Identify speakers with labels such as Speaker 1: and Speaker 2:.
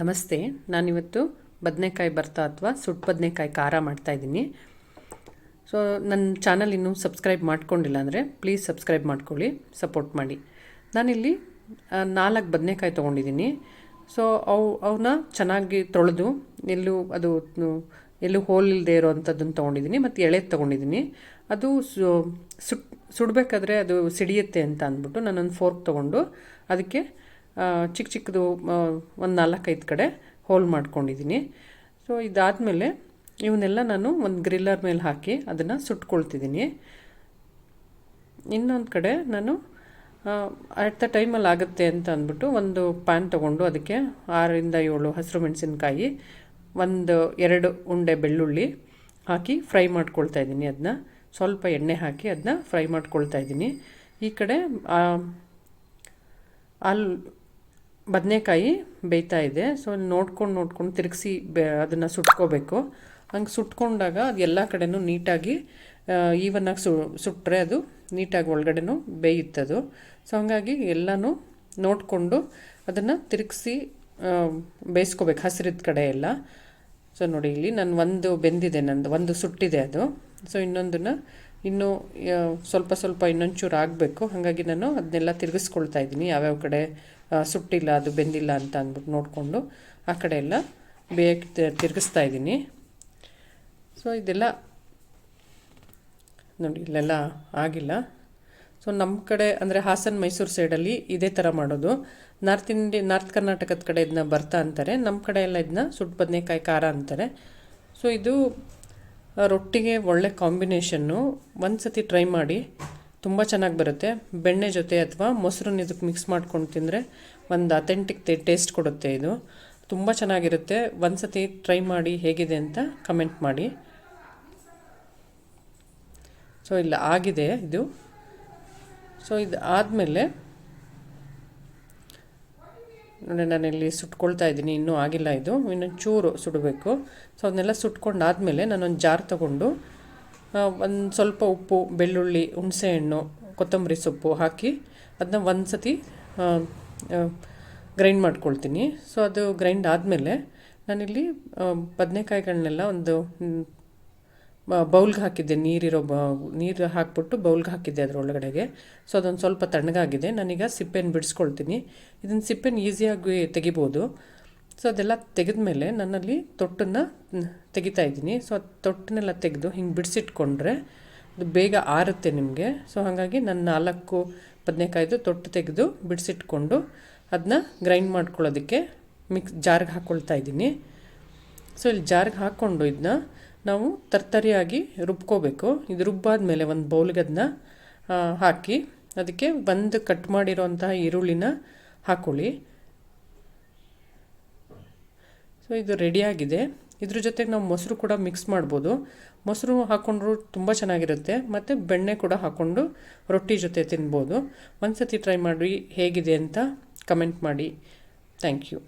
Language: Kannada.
Speaker 1: ನಮಸ್ತೆ, ನಾನಿವತ್ತು ಬದನೆಕಾಯಿ ಬರ್ತಾ ಅಥವಾ ಸುಟ್ಟು ಬದನೆಕಾಯಿ ಖಾರ ಮಾಡ್ತಾಯಿದ್ದೀನಿ ಸೊ ನನ್ನ ಚಾನಲ್ ಇನ್ನೂ ಸಬ್ಸ್ಕ್ರೈಬ್ ಮಾಡ್ಕೊಂಡಿಲ್ಲ ಅಂದರೆ ಪ್ಲೀಸ್ ಸಬ್ಸ್ಕ್ರೈಬ್ ಮಾಡ್ಕೊಳ್ಳಿ, ಸಪೋರ್ಟ್ ಮಾಡಿ. ನಾನಿಲ್ಲಿ ನಾಲ್ಕು ಬದನೆಕಾಯಿ ತೊಗೊಂಡಿದ್ದೀನಿ. ಸೊ ಅವು ಅವನ್ನ ಚೆನ್ನಾಗಿ ತೊಳೆದು, ಎಲ್ಲೂ ಅದು ಎಲ್ಲೂ ಹೋಲ್ ಇಲ್ಲದೆ ಇರೋವಂಥದ್ದನ್ನು ತೊಗೊಂಡಿದ್ದೀನಿ, ಮತ್ತು ಎಳೆ ತೊಗೊಂಡಿದ್ದೀನಿ. ಅದು ಸುಟ್, ಸುಡಬೇಕಾದ್ರೆ ಅದು ಸಿಡಿಯುತ್ತೆ ಅಂತ ಅಂದ್ಬಿಟ್ಟು ನಾನೊಂದು ಫೋರ್ಕ್ ತೊಗೊಂಡು, ಅದಕ್ಕೆ ಚಿಕ್ಕ ಚಿಕ್ಕದು ಒಂದು ನಾಲ್ಕೈದು ಕಡೆ ಹೋಲ್ ಮಾಡ್ಕೊಂಡಿದ್ದೀನಿ ಸೊ ಇದಾದಮೇಲೆ ಇವನ್ನೆಲ್ಲ ನಾನು ಒಂದು ಗ್ರಿಲ್ಲರ್ ಮೇಲೆ ಹಾಕಿ ಅದನ್ನು ಸುಟ್ಕೊಳ್ತಿದ್ದೀನಿ ಇನ್ನೊಂದು ಕಡೆ ನಾನು ಅಟ್ ದ ಟೈಮಲ್ಲಿ ಆಗುತ್ತೆ ಅಂತ ಅಂದ್ಬಿಟ್ಟು ಒಂದು ಪ್ಯಾನ್ ತೊಗೊಂಡು ಅದಕ್ಕೆ ಆರರಿಂದ ಏಳು ಹಸಿರು ಮೆಣಸಿನ್ಕಾಯಿ, ಒಂದು ಎರಡು ಉಂಡೆ ಬೆಳ್ಳುಳ್ಳಿ ಹಾಕಿ ಫ್ರೈ ಮಾಡ್ಕೊಳ್ತಾ ಇದ್ದೀನಿ ಅದನ್ನ ಸ್ವಲ್ಪ ಎಣ್ಣೆ ಹಾಕಿ ಅದನ್ನ ಫ್ರೈ ಮಾಡ್ಕೊಳ್ತಾ ಇದ್ದೀನಿ ಈ ಕಡೆ ಅಲ್ಲಿ ಬದನೆಕಾಯಿ ಬೇಯ್ತಾ ಇದೆ. ಸೊ ನೋಡ್ಕೊಂಡು ನೋಡ್ಕೊಂಡು ತಿರುಗಿಸಿ ಬೆ ಅದನ್ನು ಸುಟ್ಕೋಬೇಕು. ಹಂಗೆ ಸುಟ್ಕೊಂಡಾಗ ಅದು ಎಲ್ಲ ಕಡೆನೂ ನೀಟಾಗಿ ಈವನ್ನಾಗಿ ಸು ಸುಟ್ಟರೆ ಅದು ನೀಟಾಗಿ ಒಳಗಡೆನೂ ಬೇಯುತ್ತದು ಸೊ ಹಾಗಾಗಿ ಎಲ್ಲನೂ ನೋಡಿಕೊಂಡು ಅದನ್ನು ತಿರುಗಿಸಿ ಬೇಯಿಸ್ಕೋಬೇಕು ಹಸಿರಿದ ಕಡೆ ಎಲ್ಲ. ಸೊ ನೋಡಿ ಇಲ್ಲಿ ನಾನು ಒಂದು ಬೆಂದಿದೆ, ನಂದು ಒಂದು ಸುಟ್ಟಿದೆ ಅದು. ಸೊ ಇನ್ನೊಂದನ್ನು ಇನ್ನೂ ಸ್ವಲ್ಪ ಸ್ವಲ್ಪ ಇನ್ನೊಂಚೂರು ಆಗಬೇಕು. ಹಾಗಾಗಿ ನಾನು ಅದನ್ನೆಲ್ಲ ತಿರುಗಿಸ್ಕೊಳ್ತಾ ಇದ್ದೀನಿ ಯಾವ್ಯಾವ ಕಡೆ ಸುಟ್ಟಿಲ್ಲ, ಅದು ಬೆಂದಿಲ್ಲ ಅಂತ ಅಂದ್ಬಿಟ್ಟು ನೋಡಿಕೊಂಡು ಆ ಕಡೆ ಎಲ್ಲ ಬೇಯಕ್ಕೆ ತಿರುಗಿಸ್ತಾ ಇದ್ದೀನಿ. ಸೊ ಇದೆಲ್ಲ ನೋಡಿ, ಇಲ್ಲೆಲ್ಲ ಆಗಿಲ್ಲ. ಸೊ ನಮ್ಮ ಕಡೆ ಅಂದರೆ ಹಾಸನ ಮೈಸೂರು ಸೈಡಲ್ಲಿ ಇದೇ ಥರ ಮಾಡೋದು. ನಾರ್ತ್ ಇಂಡಿ, ನಾರ್ತ್ ಕರ್ನಾಟಕದ ಕಡೆ ಇದನ್ನ ಬರ್ತಾ ಅಂತಾರೆ. ನಮ್ಮ ಕಡೆ ಎಲ್ಲ ಇದನ್ನ ಸುಟ್ಟು ಬದನೆಕಾಯಿ ಖಾರ ಅಂತಾರೆ. ಸೊ ಇದು ರೊಟ್ಟಿಗೆ ಒಳ್ಳೆ ಕಾಂಬಿನೇಷನ್ನು ಒಂದು ಸತಿ ಟ್ರೈ ಮಾಡಿ. ತುಂಬ ಚೆನ್ನಾಗಿ ಬರುತ್ತೆ. ಬೆಣ್ಣೆ ಜೊತೆ ಅಥವಾ ಮೊಸರನ್ನ ಇದಕ್ಕೆ ಮಿಕ್ಸ್ ಮಾಡ್ಕೊಂಡು ತಿಂದರೆ ಒಂದು ಅಥೆಂಟಿಕ್ ಟೇಸ್ಟ್ ಕೊಡುತ್ತೆ ಇದು. ತುಂಬ ಚೆನ್ನಾಗಿರುತ್ತೆ. ಒಂದು ಸತಿ ಟ್ರೈ ಮಾಡಿ ಹೇಗಿದೆ ಅಂತ ಕಮೆಂಟ್ ಮಾಡಿ. ಸೊ ಇಲ್ಲ, ಆಗಿದೆ ಇದು. ಸೊ ಇದು ಆದಮೇಲೆ ನೋಡಿ, ನಾನಿಲ್ಲಿ ಸುಟ್ಕೊಳ್ತಾ ಇದ್ದೀನಿ. ಇನ್ನೂ ಆಗಿಲ್ಲ ಇದು. ಇನ್ನೊಂದು ಚೂರು ಸುಡಬೇಕು. ಸೊ ಅದನ್ನೆಲ್ಲ ಸುಟ್ಕೊಂಡಾದಮೇಲೆ ನಾನೊಂದು ಜಾರ್ ತೊಗೊಂಡು ಒಂದು ಸ್ವಲ್ಪ ಉಪ್ಪು, ಬೆಳ್ಳುಳ್ಳಿ ಹುಣಸೆಹಣ್ಣು ಕೊತ್ತಂಬರಿ ಸೊಪ್ಪು ಹಾಕಿ ಅದನ್ನ ಒಂದು ಸತಿ ಗ್ರೈಂಡ್ ಮಾಡ್ಕೊಳ್ತೀನಿ. ಸೊ ಅದು ಗ್ರೈಂಡ್ ಆದಮೇಲೆ ನಾನಿಲ್ಲಿ ಬದನೆಕಾಯಿಗಳನ್ನೆಲ್ಲ ಒಂದು ಬೌಲ್ಗೆ ಹಾಕಿದ್ದೆ. ನೀರಿರೋ ಬ, ನೀರು ಹಾಕ್ಬಿಟ್ಟು ಬೌಲ್ಗೆ ಹಾಕಿದ್ದೆ ಅದರೊಳಗಡೆಗೆ. ಸೊ ಅದೊಂದು ಸ್ವಲ್ಪ ತಣ್ಣಗಾಗಿದೆ. ನಾನೀಗ ಸಿಪ್ಪೆನ ಬಿಡಿಸ್ಕೊಳ್ತೀನಿ. ಇದನ್ನು ಸಿಪ್ಪೆನ ಈಸಿಯಾಗಿ ತೆಗಿಬೋದು. ಸೊ ಅದೆಲ್ಲ ತೆಗೆದ ಮೇಲೆ ನನ್ನಲ್ಲಿ ತೊಟ್ಟನ್ನು ತೆಗಿತಾ ಇದ್ದೀನಿ. ಸೊ ತೊಟ್ಟನ್ನೆಲ್ಲ ತೆಗೆದು ಹಿಂಗೆ ಬಿಡಿಸಿಟ್ಕೊಂಡ್ರೆ ಅದು ಬೇಗ ಆರುತ್ತೆ ನಿಮಗೆ. ಸೊ ಹಾಗಾಗಿ ನಾನು ನಾಲ್ಕು ಬದನೆಕಾಯ್ದು ತೊಟ್ಟು ತೆಗೆದು ಬಿಡಿಸಿಟ್ಕೊಂಡು ಅದನ್ನ ಗ್ರೈಂಡ್ ಮಾಡ್ಕೊಳ್ಳೋದಕ್ಕೆ ಮಿಕ್ಸ್ ಜಾರ್ಗೆ ಹಾಕ್ಕೊಳ್ತಾ ಇದ್ದೀನಿ. ಸೊ ಇಲ್ಲಿ ಜಾರ್ಗೆ ಹಾಕ್ಕೊಂಡು ಇದನ್ನ ನಾವು ತರ್ತರಿಯಾಗಿ ರುಬ್ಕೋಬೇಕು. ಇದು ರುಬ್ಬಾದ ಮೇಲೆ ಒಂದು ಬೌಲ್ಗೆ ಅದನ್ನ ಹಾಕಿ ಅದಕ್ಕೆ ಒಂದು ಕಟ್ ಮಾಡಿರೋಂತಹ ಈರುಳ್ಳಿನ ಹಾಕ್ಕೊಳ್ಳಿ ಸೊ ಇದು ರೆಡಿಯಾಗಿದೆ ಇದ್ರ ಜೊತೆಗೆ ನಾವು ಮೊಸರು ಕೂಡ ಮಿಕ್ಸ್ ಮಾಡ್ಬೋದು. ಮೊಸರು ಹಾಕ್ಕೊಂಡ್ರು ತುಂಬ ಚೆನ್ನಾಗಿರುತ್ತೆ. ಮತ್ತು ಬೆಣ್ಣೆ ಕೂಡ ಹಾಕ್ಕೊಂಡು ರೊಟ್ಟಿ ಜೊತೆ ತಿನ್ಬೋದು. ಒಂದು ಸತಿ ಟ್ರೈ ಮಾಡಿ ಹೇಗಿದೆ ಅಂತ ಕಮೆಂಟ್ ಮಾಡಿ. Thank you